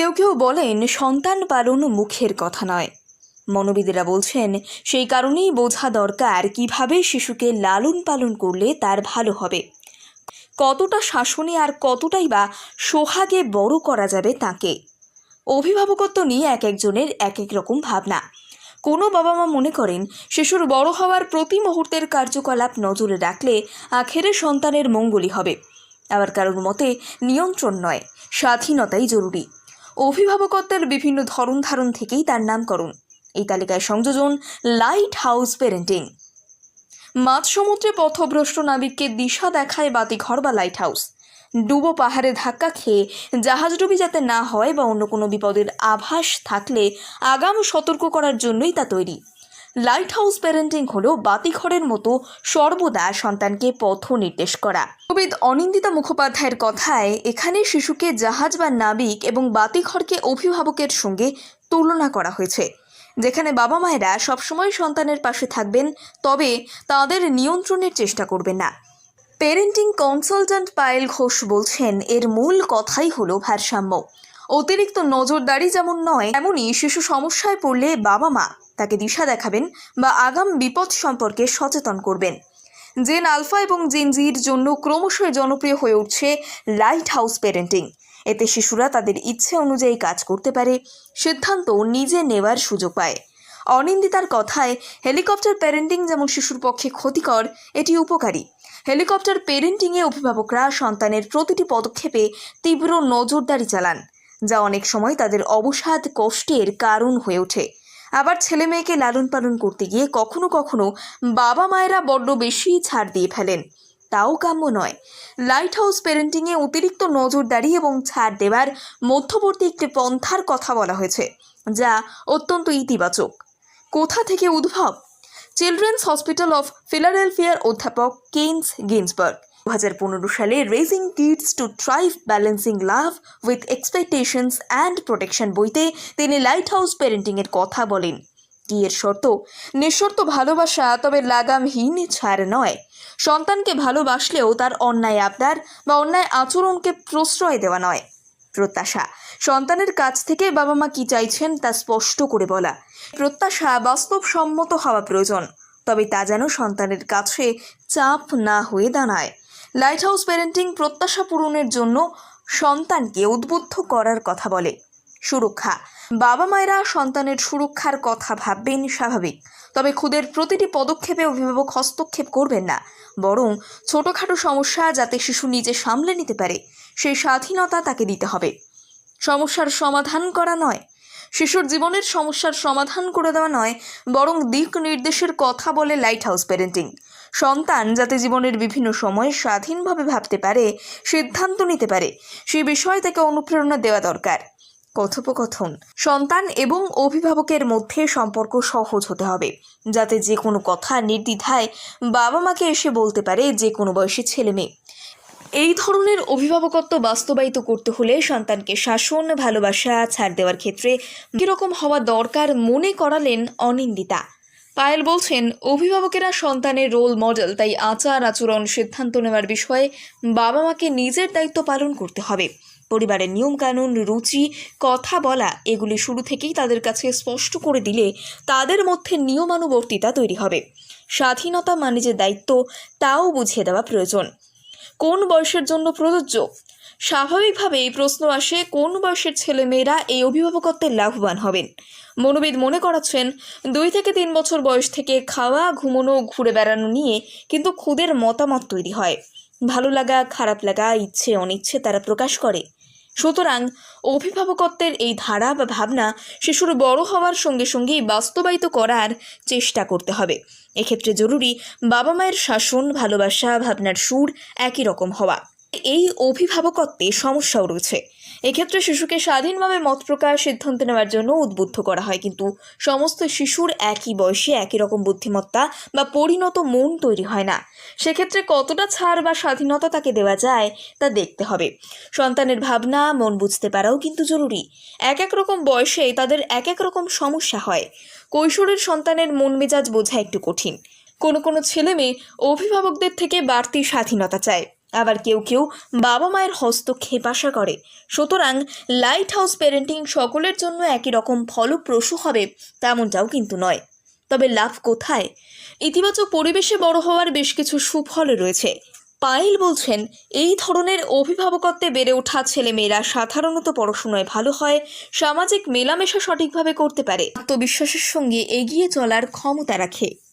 কেউ কেউ বলেন সন্তান পালন মুখের কথা নয়। মনোবিদেরা বলছেন, সেই কারণেই বোঝা দরকার কীভাবে শিশুকে লালন পালন করলে তার ভালো হবে। কতটা শাসনে আর কতটাই বা সোহাগে বড় করা যাবে তাকে। অভিভাবকত্ব নিয়ে এক একজনের এক এক রকম ভাবনা। কোনো বাবা মা মনে করেন, শিশুর বড় হওয়ার প্রতি মুহূর্তের কার্যকলাপ নজরে রাখলে আখেরে সন্তানের মঙ্গলই হবে। আবার কারোর মতে নিয়ন্ত্রণ নয়, স্বাধীনতাই জরুরি। অভিভাবকত্বের বিভিন্ন ধরন ধারণ থেকেই তার নামকরণ। এই তালিকায় সংযোজন লাইট হাউস পেরেন্টিং মাঝ সমুদ্রে পথভ্রষ্ট নাবিককে দিশা দেখায় বাতিঘর বা লাইট হাউস ডুবো পাহাড়ে ধাক্কা খেয়ে জাহাজডুবি যাতে না হয় বা অন্য কোনো বিপদের আভাস থাকলে আগাম সতর্ক করার জন্যই তা তৈরি। লাইট হাউস প্যারেন্টিং হলো বাতিঘরের মতো সর্বদা সন্তানকে পথ নির্দেশ করা। কবিদ অনিন্দিতা মুখোপাধ্যায়ের কথায় এখানে শিশুকে জাহাজ বা নাবিক এবং বাতিঘরকে অভিভাবকের সঙ্গে তুলনা করা হয়েছে। যেখানে বাবা মায়েরা সবসময় সন্তানের পাশে থাকবেন, তবে তাদের নিয়ন্ত্রণের চেষ্টা করবেন না। পেরেন্টিং কনসালট্যান্ট পায়েল ঘোষ বলছেন, এর মূল কথাই হলো ভারসাম্য। অতিরিক্ত নজরদারি যেমন নয় এমনই শিশু সমস্যায় পড়লে বাবা মা তাকে দিশা দেখাবেন বা আগাম বিপদ সম্পর্কে সচেতন করবেন। জেন আলফা এবং জেন জির জন্য ক্রমশই জনপ্রিয় হয়ে উঠছে লাইট হাউস পেরেন্টিং এতে শিশুরা তাদের ইচ্ছে অনুযায়ী কাজ করতে পারে, সিদ্ধান্ত নিজে নেওয়ার সুযোগ পায়। অনিন্দিতার কথায়, হেলিকপ্টার প্যারেন্টিং যেমন শিশুর পক্ষে ক্ষতিকর, এটি উপকারী। হেলিকপ্টার পেরেন্টিংয়ে অভিভাবকরা সন্তানের প্রতিটি পদক্ষেপে তীব্র নজরদারি চালান, যা অনেক সময় তাদের অবসাদ কষ্টের কারণ হয়ে ওঠে। আবার ছেলে মেয়েকে লালন পালন করতে গিয়ে কখনো কখনো বাবা মায়েরা বড্ড বেশি ছাড় দিয়ে ফেলেন। তাও কাম্য নয়। লাইট হাউস পেরেন্টিংয়ে অতিরিক্ত নজরদারি এবং ছাড় দেওয়ার মধ্যবর্তী একটি পন্থার কথা বলা হয়েছে, যা অত্যন্ত ইতিবাচক। কোথা থেকে উদ্ভব? চিলড্রেন্স হসপিটাল অফ ফিলাডেলফিয়ার অধ্যাপক কেন্স গিন্সবার্গ। দু হাজার পনেরো সালে raising kids to thrive balancing love with expectations and protection বইতে তিনি লাইট হাউস প্যারেন্টিংয়ের কথা বলেন। কি শর্ত? নিঃশর্ত ভালোবাসা তবে লাগামহীন ছাড় নয়। সন্তানকে ভালোবাসলেও তার অন্যায় আবদার বা অন্যায় আচরণকে প্রশ্রয় দেওয়া নয়। প্রত্যাশা। সন্তানের কাছ থেকে বাবা মা কি চাইছেন তা স্পষ্ট করে বলা। প্রত্যাশা বাস্তবসম্মত হওয়া প্রয়োজন। তবে তা যেন সন্তানের কাছে চাপ না হয়ে দাঁড়ায়। লাইট হাউস প্যারেন্টিং প্রত্যাশা পূরণের জন্য সন্তানকে উদ্বুদ্ধ করার কথা বলে। সুরক্ষা। বাবা মায়েরা সন্তানের সুরক্ষার কথা ভাববেন স্বাভাবিক। তবে খুদের প্রতিটি পদক্ষেপে অভিভাবক হস্তক্ষেপ করবেন না। বরং ছোটোখাটো সমস্যা যাতে শিশু নিজে সামলে নিতে পারে, সেই স্বাধীনতা তাকে দিতে হবে। সমস্যার সমাধান করা নয়। শিশুর জীবনের সমস্যার সমাধান করে দেওয়া নয়, বরং দিক নির্দেশের কথা বলে লাইট হাউস প্যারেন্টিং সন্তান যাতে জীবনের বিভিন্ন সময়ে স্বাধীনভাবে ভাবতে পারে, সিদ্ধান্ত নিতে পারে, সেই বিষয়ে তাকে অনুপ্রেরণা দেওয়া দরকার। কথোপকথন। সন্তান এবং অভিভাবকের মধ্যে সম্পর্ক সহজ হতে হবে, যাতে যে কোনো কথা নির্দ্বিধায় বাবা মাকে এসে বলতে পারে যে কোনো বয়সী ছেলে মেয়ে। এই ধরনের অভিভাবকত্ব বাস্তবায়িত করতে হলে সন্তানকে শাসন, ভালোবাসা, ছাড় দেওয়ার ক্ষেত্রে কীরকম হওয়া দরকার মনে করালেন অনিন্দিতা। পায়েল বলছেন, অভিভাবকেরা সন্তানের রোল মডেল তাই আচার আচরণ, সিদ্ধান্ত নেওয়ার বিষয়ে বাবা মাকে নিজের দায়িত্ব পালন করতে হবে। পরিবারের নিয়মকানুন, রুচি, কথা বলা, এগুলি শুরু থেকেই তাদের কাছে স্পষ্ট করে দিলে তাদের মধ্যে নিয়মানুবর্তিতা তৈরি হবে। স্বাধীনতা মানে যে দায়িত্ব, তাও বুঝিয়ে দেওয়া প্রয়োজন। কোন বয়সের জন্য প্রযোজ্য? স্বাভাবিকভাবেই প্রশ্ন আসে, কোন বয়সের ছেলেমেয়েরা এই অভিভাবকত্বে লাভবান হবেন? মনোবিদ মনে করাচ্ছেন, দুই থেকে তিন বছর বয়স থেকে খাওয়া, ঘুমোনো, ঘুরে বেড়ানো নিয়ে কিন্তু খুদের মতামত তৈরি হয়। ভালো লাগা, খারাপ লাগা, ইচ্ছে, অনিচ্ছে তারা প্রকাশ করে। সুতরাং অভিভাবকত্বের এই ধারা বা ভাবনা শিশুর বড় হওয়ার সঙ্গে সঙ্গেই বাস্তবায়িত করার চেষ্টা করতে হবে। এক্ষেত্রে জরুরি বাবা মায়ের শাসন, ভালোবাসা, ভাবনার সুর একই রকম হওয়া। এই অভিভাবকত্বে সমস্যাও রয়েছে। এক্ষেত্রে শিশুকে স্বাধীনভাবে মত প্রকাশ সিদ্ধান্ত নেওয়ার জন্য উদ্বুদ্ধ করা হয়। কিন্তু সমস্ত শিশুর একই বয়সে একই রকম বুদ্ধিমত্তা বা পরিণত মন তৈরি হয় না। সেক্ষেত্রে কতটা ছাড় বা স্বাধীনতা তাকে দেওয়া যায় তা দেখতে হবে। সন্তানের ভাবনা, মন বুঝতে পারাও কিন্তু জরুরি। এক এক রকম বয়সে তাদের এক এক রকম সমস্যা হয়। কৈশোরের সন্তানের মন মেজাজ বোঝা একটু কঠিন। কোনো কোনো ছেলে মেয়ে অভিভাবকদের থেকে বাড়তি স্বাধীনতা চায়। আবার কেউ কেউ বাবা মায়ের হস্তক্ষেপ আশা করে। সুতরাং লাইট হাউস প্যারেন্টিং সকলের জন্য একই রকম ফলপ্রসূ হবে, তেমনটাও কিন্তু নয়। তবে লাভ কোথায়? ইতিবাচক পরিবেশে বড় হওয়ার বেশ কিছু সুফল রয়েছে। পায়েল বলছেন, এই ধরনের অভিভাবকত্বে বেড়ে ওঠা ছেলেমেয়েরা সাধারণত পড়াশোনায় ভালো হয়, সামাজিক মেলামেশা সঠিকভাবে করতে পারে। আত্মবিশ্বাসের সঙ্গে এগিয়ে চলার ক্ষমতা রাখে।